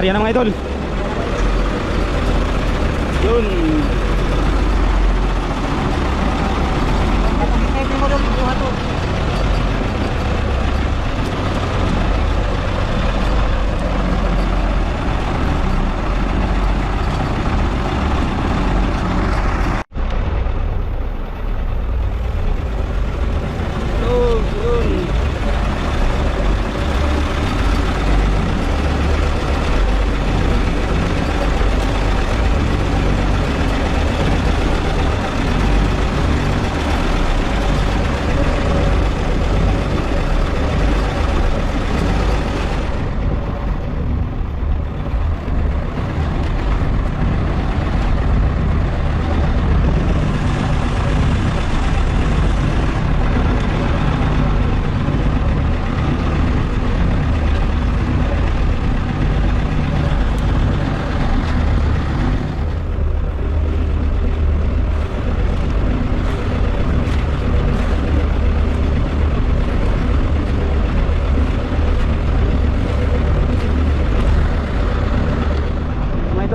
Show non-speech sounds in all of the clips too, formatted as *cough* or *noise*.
area na mga idol. Yun. Pwede mo rin buha to. Yun, yun.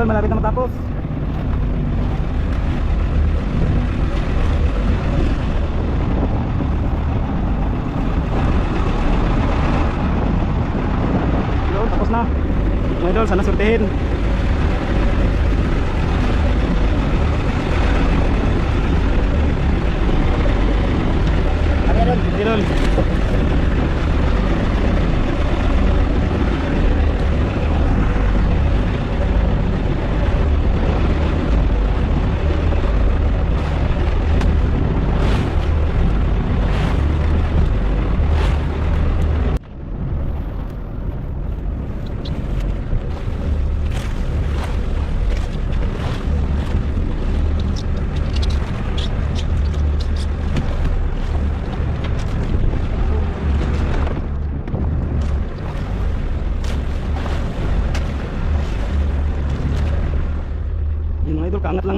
Idol, malapit na matapos. Yun, tapos na. Mga idol, sana surtihin. Ano yan? Idol. Yun mga idol, kaangat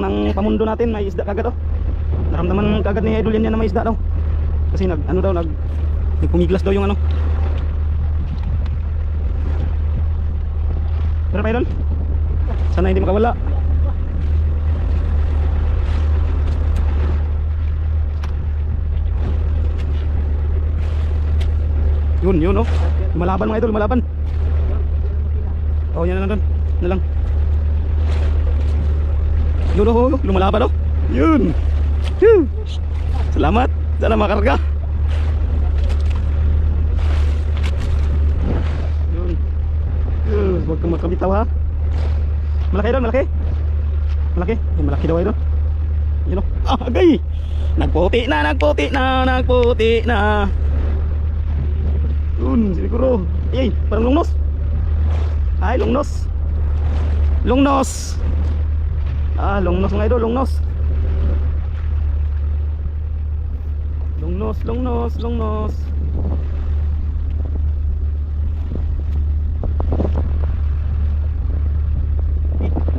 pamundo natin, may isda kagad oh. Naramdaman kagad ni idol yan na may isda daw. Kasi nag ano daw nag nagpumiglas daw yung ano. Pero pa idol. Sana hindi makawala. Yun, yun oh. Lumalaban mga idol, lumalaban. Oh, yan na doon. Na lang. Yun oh, oh, lumalaban oh. Yun. Phew. Salamat. Sana makarga. Yun. Yun. Huwag kang makabitaw ha. Malaki doon, malaki. Malaki. Ay, malaki daw ay doon. Yun oh. Ah, agay. Nagputi na, nagputi na, nagputi na. Yun, siguro. Ay, parang lungnos. Ay, lungnos. Lungnos. Ah, lungnos mga idol, lungnos. Lungnos, lungnos, lungnos.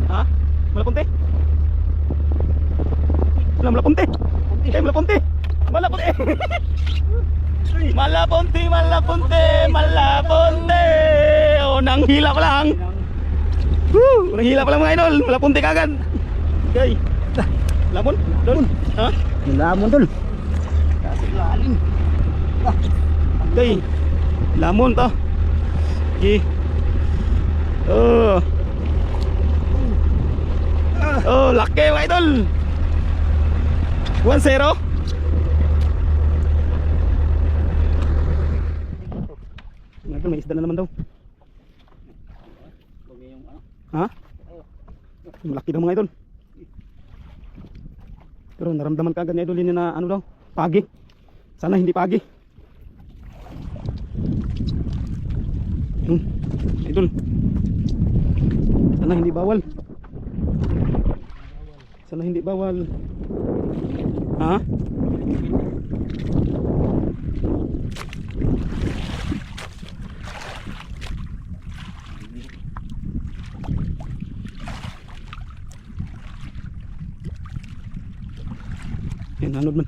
Ha? Malapunti? Wala malapunti. Eh, malapunti. Malapunti. Malapunti, malapunti, malapunti. Oh, nang hila pa lang. Woo! Nang hila pa lang mga idol. Malapunti kagad. Okay. Lamon? Doon? Ha? Lamon dul. Kasi lalim. Okay. Lamon to. Okay. Oh. Oh, laki mga idol. 1-0. Mga idol, may isda na naman daw. Ha? Malaki daw mga idol. Pero naramdaman ka agad ni idol na ano daw, pagi. Sana hindi pagi. Yun, idol. Sana hindi bawal. Sana hindi bawal. Ha? Yan, anod man.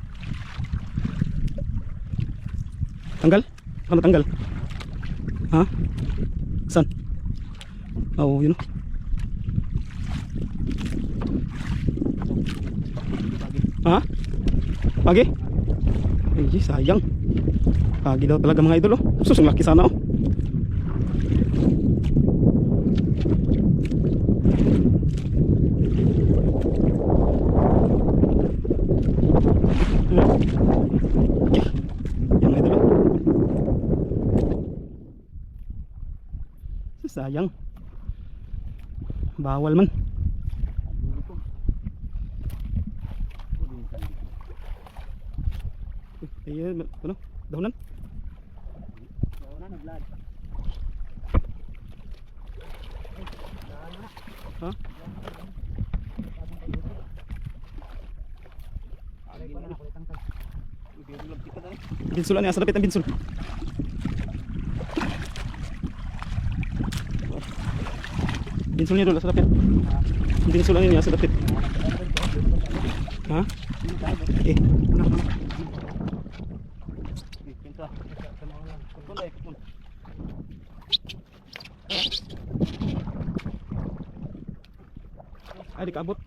Tanggal? Ano tanggal? Ha? San? Oo, yun. Ha? Pagi? Ay, sayang. Pagi daw talaga mga idol oh. Sus, laki sana oh. Yan idol oh. Sus, sayang. Bawal man. Ayun, ano? Dahunan? Ha? Binsul ano yan? Sa lapit ang binsul. Binsul niya doon, sa lapit. Binsul ano niya, sa lapit. Ha? Eh. Ay, di kaabot.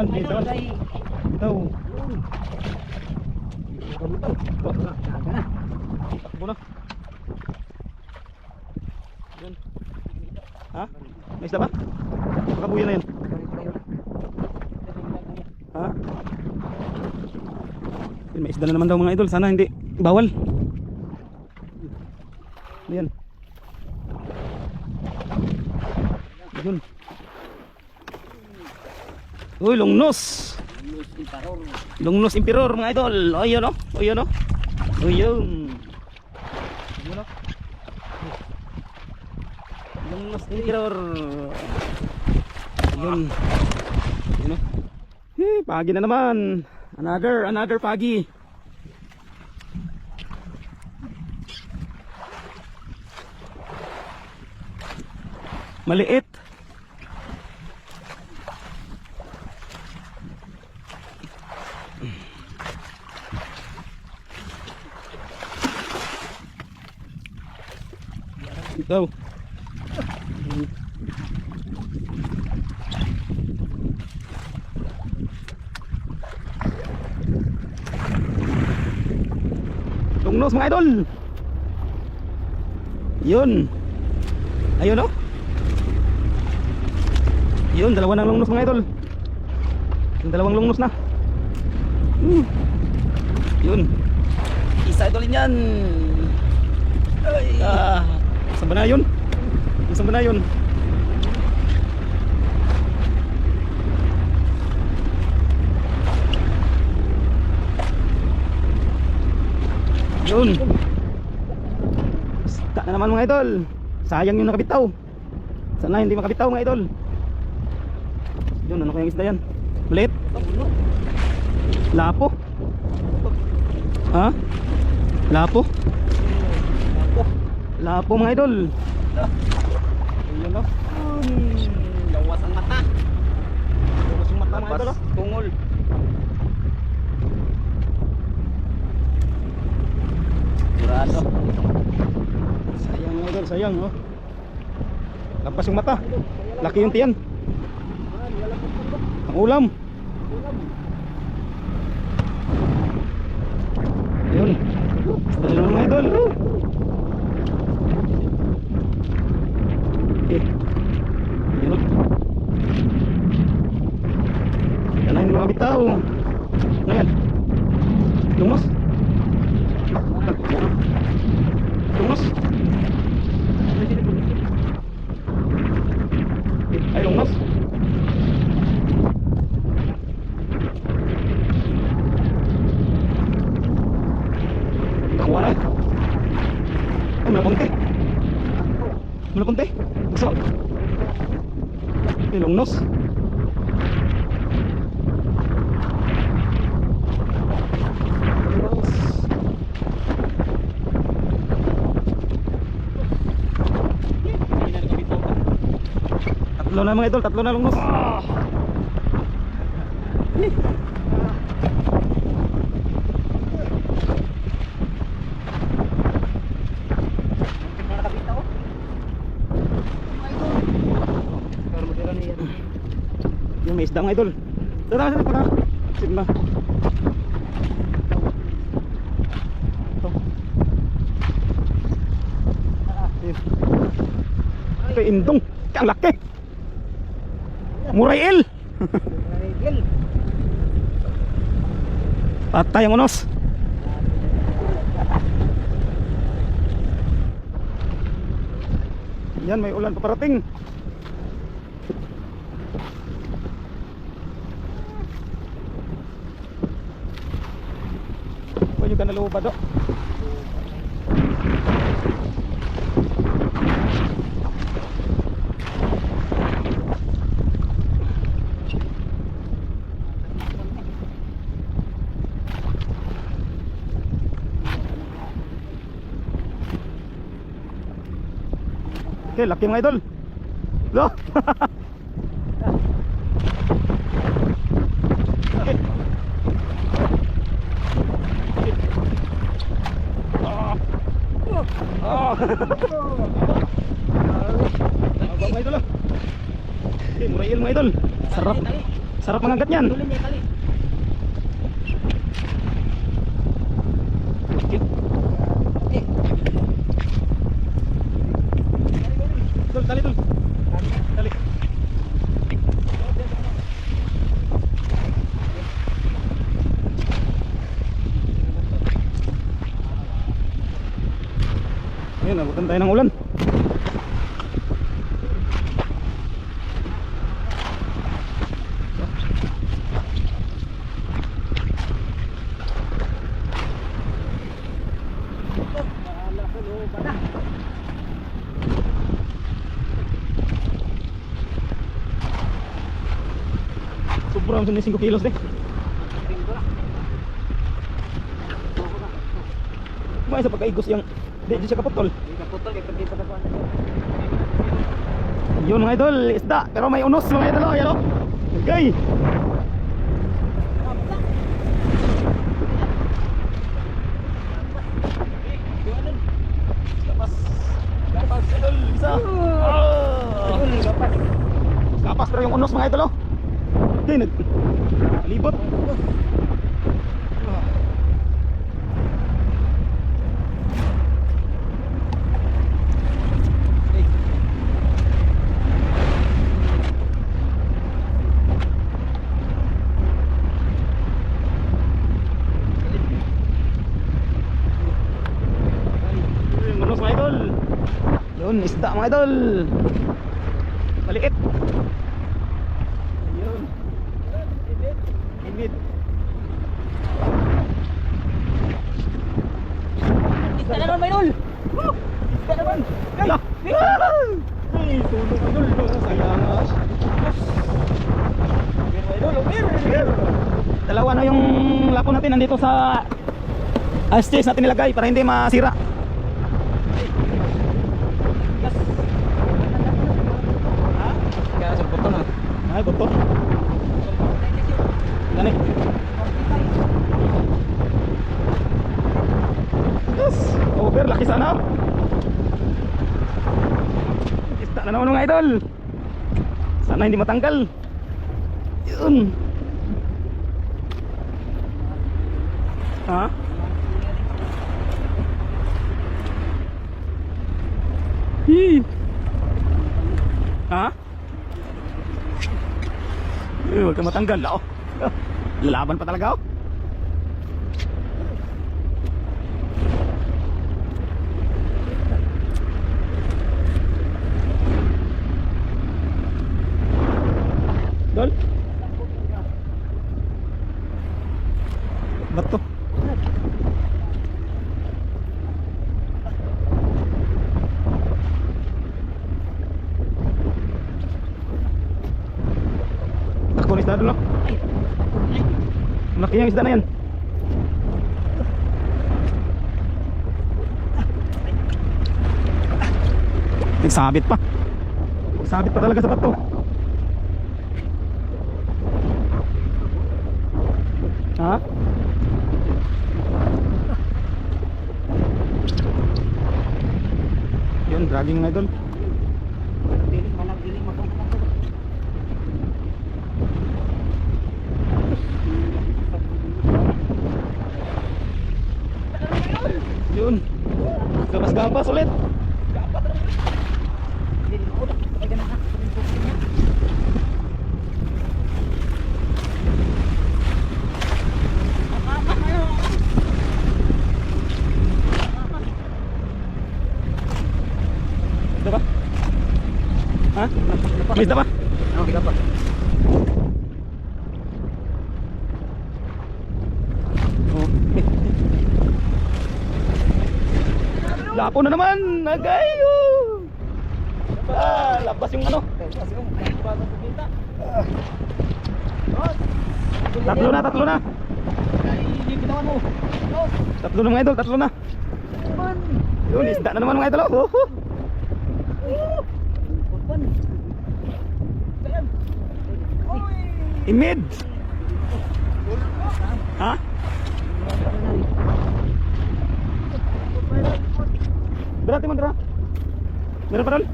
Ano, bitawan, bitawan. Ito. Takbo na. Ha? May isda ba? Pakabuyan na yan. Ha? Yun, May isda na naman daw mga idol. Sana hindi bawal. Yan. Yun. Uy, longnos. Longnos Emperor mga idol. O yun o. O yun o. O yun. Longnos Emperor. Yun. Yun o. Eh, pagi na naman. Another, another pagi. Maliit. Ikaw. Lungnos mga idol. Yun. Ayun oh. Yun, dalawa ng lungnos mga idol. Yung dalawang lungnos na. Hmm. Yun. Isa idolin yan. Ay. Ah, saan ba na yun? Saan ba na yun? Yun. Basta na naman mga idol. Sayang yung nakabitaw. Sana hindi makabitaw mga idol. Yun, ano kayang isda yan? Ulit? Lapo? Ha? Lapo? Lapo mga idol. Ayun o. Lawas ang mata. Lawas yung mata mga idol o. Tungol. Sigurado. Sayang mga idol, sayang oh. Lampas yung mata. Laki yung tiyan. Ang ulam. Ayun. Ayun mga idol. Eh. Ayun. oh. Yan ang mga bitaw. Yan? Lumos. Lumos. Ay, lumos. Nakuha na. Ay, malapunti. Malapunti. Gusto. Ay, lungnos. Tatlo na mga idol, tatlo na lungnos. Yung may isda mga idol. Tara, tara, tara. Sigma. Ito. Ayun. Ito indong. Ang laki. Murail. Patay ang unos. Yan, may ulan paparating. Pwede ka naluba do. Okay, laki mga idol. Ah. Aba, mga idol. Sarap. Sarap mangagat niyan. Dol, dali dol. Dali. Ayun, nabutan tayo ng ulan. Sobrang sa 5 kilos deh. Kumaya sa pagkaigos yung di di siya kaputol. Yun mga idol, isda. Pero may unos mga idol. Oh, yan o. Okay. Idol. Isa. Ah. Kapas pero yung unos mga idol oh. Okay, nag... Libot. Yun, Manos mga idol. Yun, isda mga idol. Maliit. Ayun. Ibit. Isda na naman, Maynol! Isda naman. Kaya. Ay, tulog idol. Sayang. Dalawa na yung lapo natin nandito sa ice chest natin nilagay para hindi masira. Kaya sa buto. Ay. Gani. Yes, over laki sana. Isda na naman mga idol. Sana hindi matanggal. Yun. Ha? Hii. Ha? Eh, huwag ka matanggal, oh. *laughs* Lalaban pa talaga, oh. Dol? Ba't to? Takbo ni isda dun, no? Malaki yung isda na yan. Nagsabit pa. Nagsabit pa talaga sa bato. Ha? Yun, dragging mga idol. Diling, malang diling, magkakaroon. Yun. Gapas-gapas ulit. Diling, udah. Pagyan na ka. Isda ba? Ha? May isda ba? Ano, kita pa. Oh. *laughs* Lapo na naman! Nagay! oh. Ah, labas yung ano. Tatlo na, tatlo na. Tatlo na mga idol, tatlo na. Yun, isda na naman mga idol. Oh. Imid! Ha? Berarti mo dira. Meron pa ron?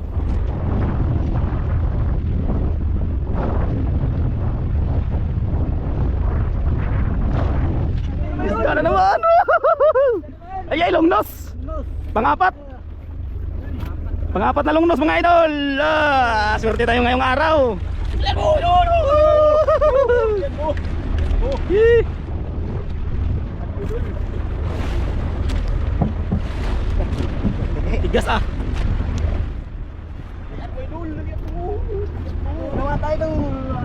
Isda na naman! *laughs* Ay, ay, longnos! Pangapat! Pangapat na longnos mga idol! Ah, swerte tayo ngayong araw! Yee! Tigas ah!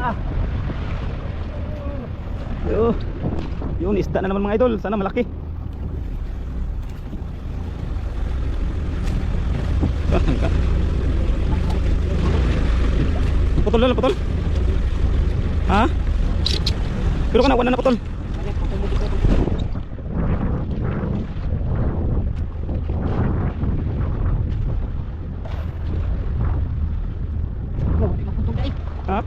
Ah. Yo. Yun, isda na naman mga idol. Sana malaki. Putol na, putol. Ha? Pero ka na, wala na putol. Ha?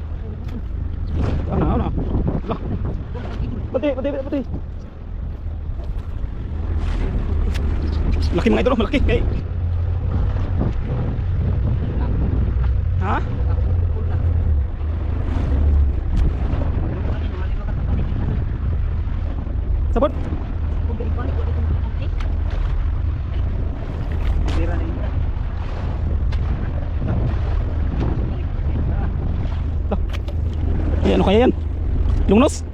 Ano, ano? Lah. Pati, pati, pati. Laki mga idol, oh, malaki. Hey. Ha? Sabot? Lah. Ano kaya yan? Lungnos?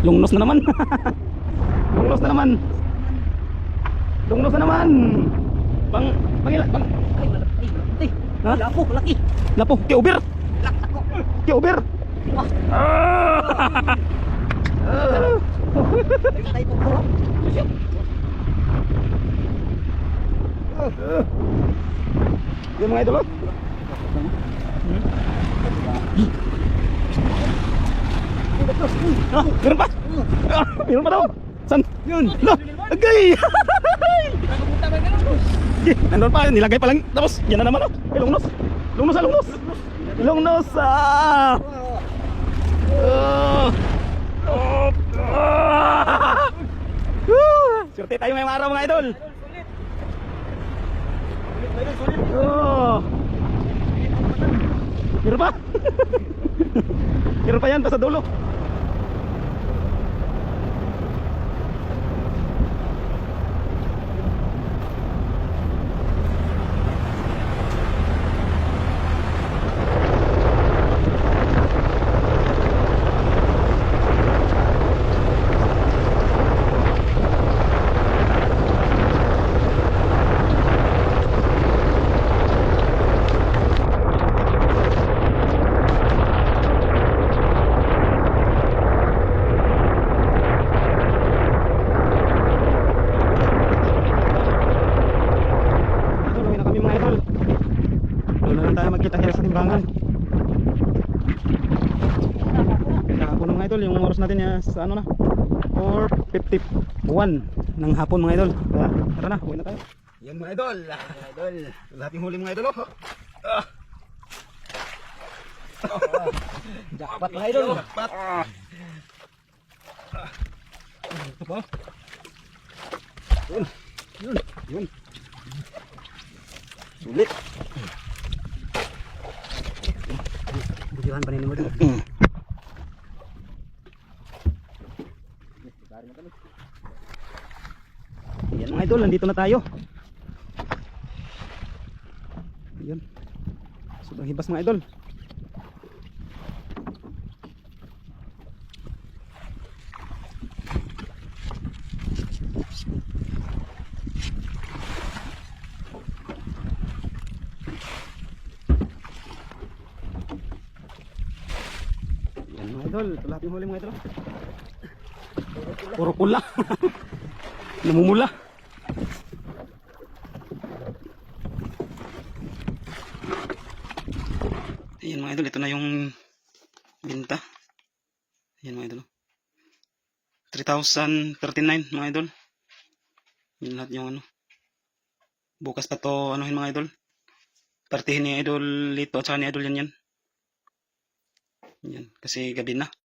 Lungnos na naman. *laughs* Lungnos na naman. Lungnos na naman. Pang, pangila, pang, Ha? Lapo, laki. lapo, kay Uber. Lak ako. Kay Uber. Wah, Ah! Yan mga idol. oh. Ah, meron pa? Ah, meron pa daw. San? Yun. La, agay. Nandun pa, nilagay pa lang. Tapos, yan na naman oh. Ay, lungnos. Lungnos lungnos. Ah. Ah. Oh. Ah. Swerte tayo ngayong araw mga idol. Oh. Meron pa? Meron pa yan, pa sa dulo. Idol, uwi na kami mga idol. Doon na lang tayo magkita-kita sa timbangan. Kahapon mga idol, sa ano na? 4.51 ng hapon mga idol. Kaya, tara na, uwi na tayo. Yan mga idol. Mga idol. Lahat yung huli mga idol. Oh. Ah. Jackpot mga idol. Jackpot. Ito pa. Yun. Yun. Yun. Sulit. Budihan pa nini mo dito. Mm. Ayan mga idol, nandito na tayo. Ayan. Sobrang hibas mga idol. Ayan mga idol, ito lahat yung huli mga idol. Puro pula. *laughs* Namumula. Ayan mga idol, ito na yung binta. Ayan mga idol. 3,039 mga idol. Yun lahat yung ano. Bukas pa to anuhin mga idol. Partihin ni idol Lito at saka ni idol yan yan. Yan, kasi gabi na.